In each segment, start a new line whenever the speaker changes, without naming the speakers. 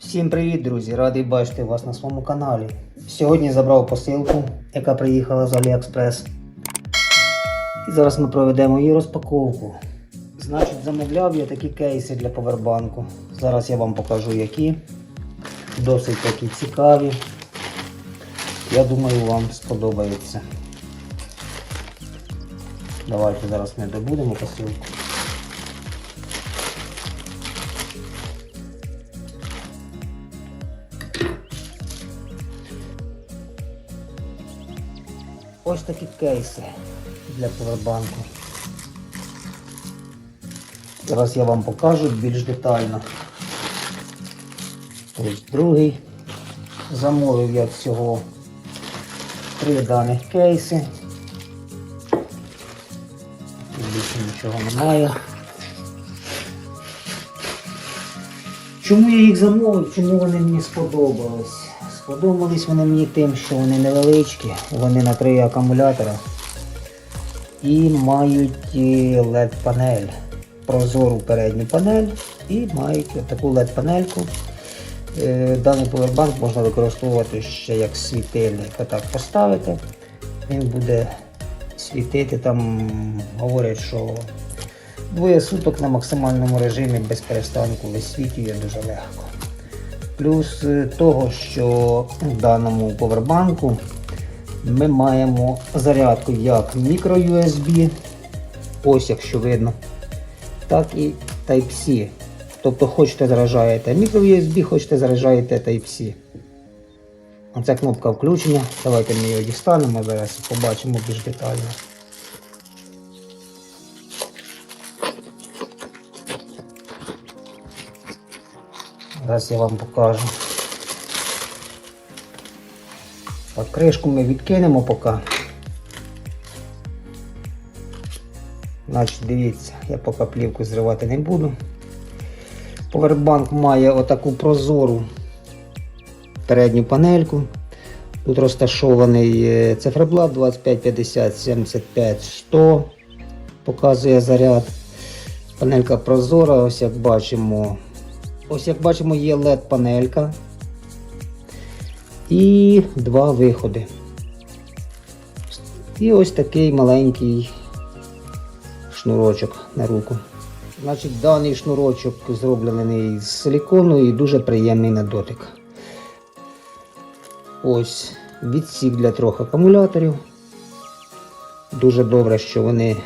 Всім привіт, друзі! Радий бачити вас на своєму каналі. Сьогодні забрав посилку, яка приїхала з AliExpress. І зараз ми проведемо її розпаковку. Значить, замовляв я такі кейси для повербанку. Зараз я вам покажу які. Досить такі цікаві. Я думаю, вам сподобається. Давайте зараз ми добудемо посилку. Такі кейси для повербанку. Зараз я вам покажу більш детально. Ось другий. Замовив я всього три даних кейси. Тут Більше нічого немає. Чому я їх замовив? Чому вони мені сподобались? Сподобались вони мені тим, що вони невеличкі, вони на три акумулятора і мають LED панель, прозору передню панель і мають таку LED панельку. Е, Даний повербанк можна використовувати ще як світильник. Отак поставити. Він буде світити. Там говорять, що двоє суток на максимальному режимі без перестанку висвітлює дуже легко. Плюс е, того, що в даному повербанку ми маємо зарядку як мікро-USB, ось якщо видно, так і Type-C. Тобто хочете заряджаєте мікро-USB, хочете заряджаєте Type-C. Оце кнопка включення. Давайте ми його дістанемо зараз побачимо більш детально. Зараз я вам покажу. Так, кришку ми відкинемо поки. Значить, дивіться, я поки плівку зривати не буду. Повербанк має отаку прозору передню панельку. Тут розташований е, циферблат 25, 50, 75, 100. Показує заряд. Панелька прозора, ось як бачимо. Ось як бачимо, є LED панелька і два виходи. І ось такий маленький шнурочок на руку. Значить, даний шнурочок зроблений з силікону і дуже приємний на дотик. Ось відсік для трьох акумуляторів. Дуже добре, що вони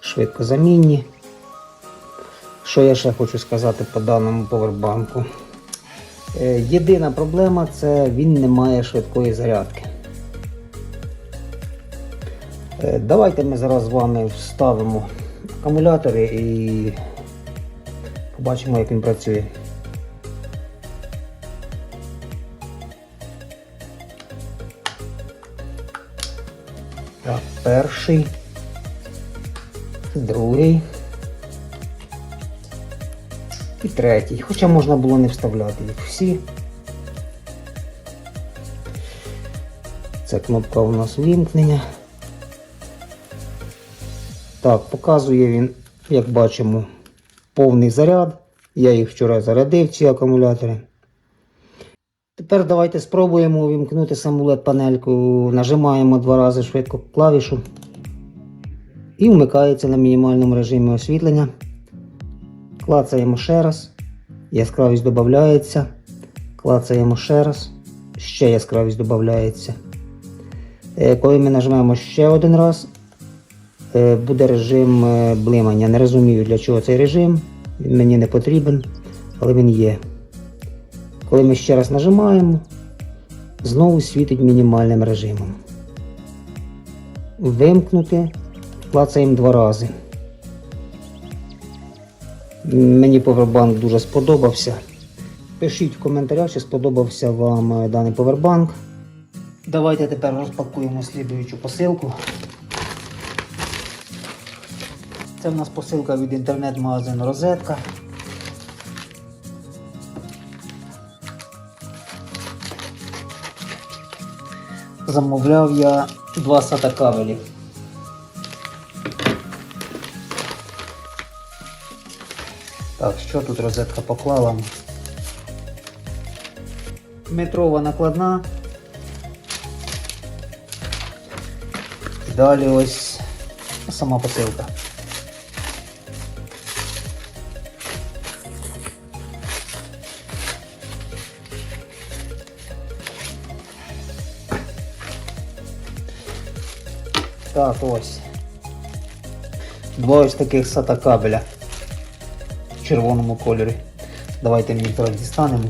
швидко замінні. Що я ще хочу сказати по даному повербанку? Е, Єдина проблема це він не має швидкої зарядки. Е, Давайте ми зараз з вами вставимо акумулятори і побачимо, як він працює. Так, перший, другий. І третій. Хоча можна було не вставляти їх всі. Це кнопка у нас вімкнення. Так, показує він, як бачимо, повний заряд. Я їх вчора зарядив, ці акумулятори. Тепер давайте спробуємо увімкнути саму LED панельку. Нажимаємо два рази швидко клавішу. І вмикається на мінімальному режимі освітлення. Клацаємо ще раз. Яскравість додається. Клацаємо ще раз. Ще яскравість додається. Е, Коли ми нажмемо ще один раз, е, буде режим е, блимання. Не розумію, для чого цей режим. Він мені не потрібен, але він є. Коли ми ще раз нажимаємо, знову світить мінімальним режимом. Вимкнути, клацаємо два рази. Мені повербанк дуже сподобався. Пишіть в коментарях, чи сподобався вам е, даний повербанк. Давайте тепер розпакуємо слідуючу посилку. Це в нас посилка від інтернет-магазину Розетка. Замовляв я два сата кабелів. Так, що тут розетка поклала? метрова накладна. Далі ось сама посилка. Так, ось. Два ось таких сата кабеля червоному кольорі. Давайте ми їх дістанемо.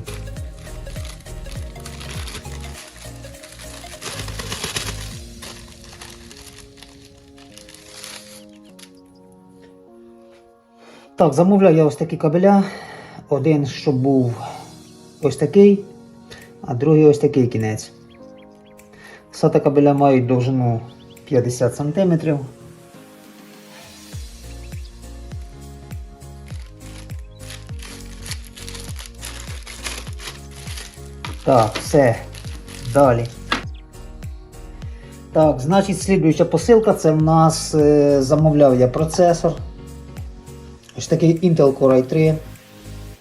Так, замовляв я ось такі кабеля. Один, щоб був ось такий, а другий ось такий кінець. Сата кабеля мають довжину 50 см. Так, все. Далі. Так, значить, слідуюча посилка це в нас е, замовляв я процесор. Ось такий Intel Core i3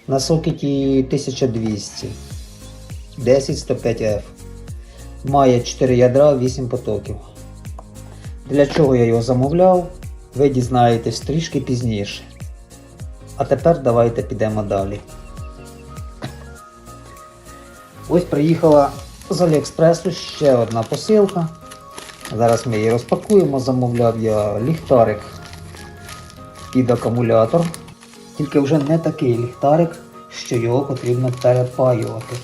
на сокеті 1200 10105F. Має 4 ядра, 8 потоків. Для чого я його замовляв, ви дізнаєтесь трішки пізніше. А тепер давайте підемо далі. Ось приїхала з Аліекспресу ще одна посилка. Зараз ми її розпакуємо. Замовляв я ліхтарик під акумулятор. Тільки вже не такий ліхтарик, що його потрібно перепаювати.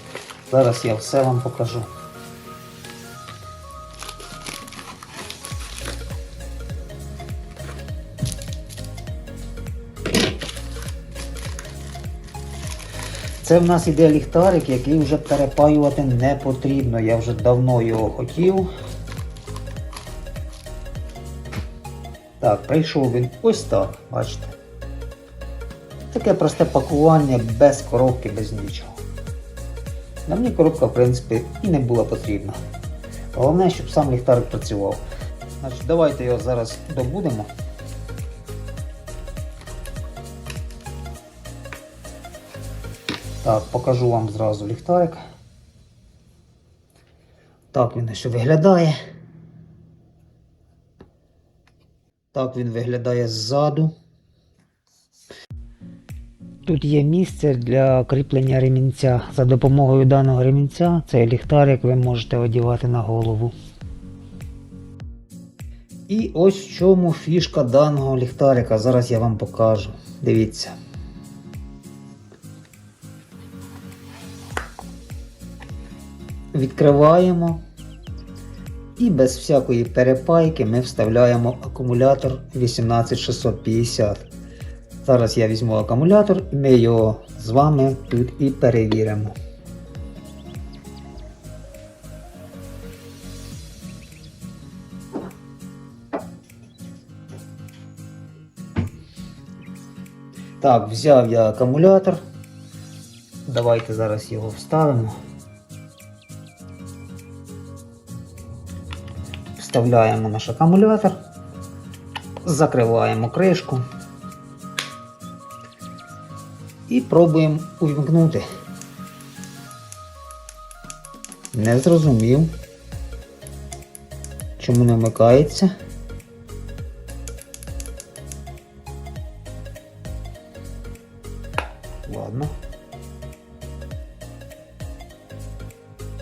Зараз я все вам покажу. Це в нас іде ліхтарик, який вже перепаювати не потрібно. Я вже давно його хотів. Так, прийшов він ось так, бачите. Таке просте пакування без коробки, без нічого. На мені коробка, в принципі, і не була потрібна. Головне, щоб сам ліхтарик працював. Значить, давайте його зараз добудемо. Так, покажу вам зразу ліхтарик. Так він ще виглядає. Так він виглядає ззаду. Тут є місце для кріплення ремінця. За допомогою даного ремінця цей ліхтарик ви можете одягати на голову. І ось в чому фішка даного ліхтарика. Зараз я вам покажу. Дивіться. Відкриваємо. І без всякої перепайки ми вставляємо акумулятор 18650. Зараз я візьму акумулятор і ми його з вами тут і перевіримо. Так, взяв я акумулятор. Давайте зараз його вставимо. Вставляємо наш акумулятор, закриваємо кришку і пробуємо увімкнути. Не зрозумів, чому не вмикається. Ладно.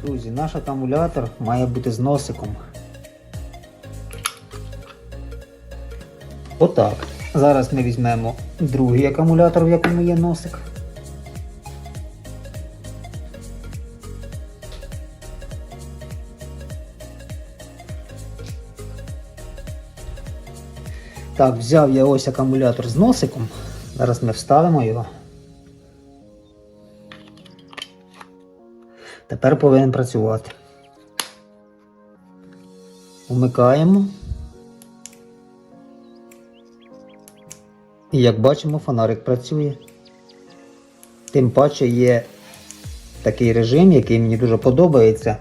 Друзі, наш акумулятор має бути з носиком. Отак. Зараз ми візьмемо другий акумулятор, в якому є носик. Так, взяв я ось акумулятор з носиком. Зараз ми вставимо його. Тепер повинен працювати. Вмикаємо. І як бачимо, фонарик працює. Тим паче є такий режим, який мені дуже подобається.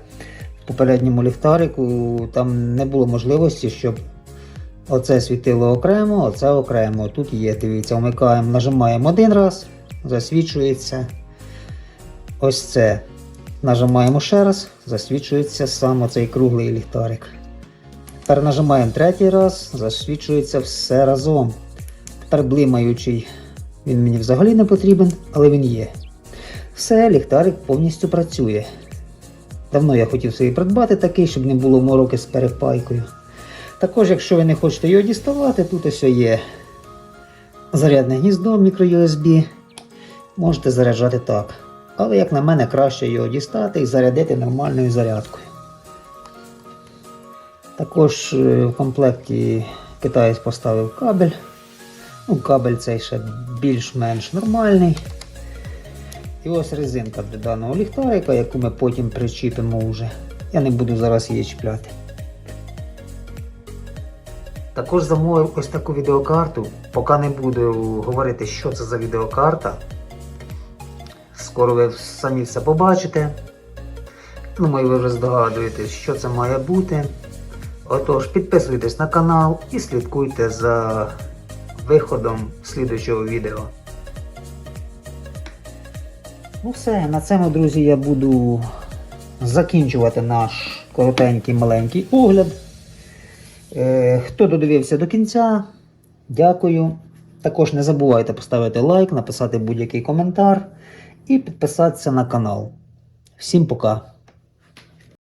В попередньому ліхтарику там не було можливості, щоб оце світило окремо, оце окремо. Тут є, дивіться, вмикаємо, нажимаємо один раз, засвічується. Ось це. Нажимаємо ще раз, засвічується саме цей круглий ліхтарик. Тепер нажимаємо третій раз, засвічується все разом. Тепер блимаючий. Він мені взагалі не потрібен, але він є. Все, ліхтарик повністю працює. Давно я хотів собі придбати такий, щоб не було мороки з перепайкою. Також, якщо ви не хочете його діставати, тут ось є зарядне гніздо мікро-USB. Можете заряджати так. Але, як на мене, краще його дістати і зарядити нормальною зарядкою. Також е, в комплекті китаєць поставив кабель. Ну, кабель цей ще більш-менш нормальний. І ось резинка для даного ліхтарика, яку ми потім причіпимо вже. Я не буду зараз її чіпляти. Також замовив ось таку відеокарту. Поки не буду говорити, що це за відеокарта. Скоро ви самі все побачите. Думаю, ви вже здогадуєтесь, що це має бути. Отож, підписуйтесь на канал і слідкуйте за виходом слідуючого відео. Ну все, на цьому, друзі, я буду закінчувати наш коротенький маленький огляд. Е, хто додивився до кінця, дякую. Також не забувайте поставити лайк, написати будь-який коментар і підписатися на канал. Всім пока!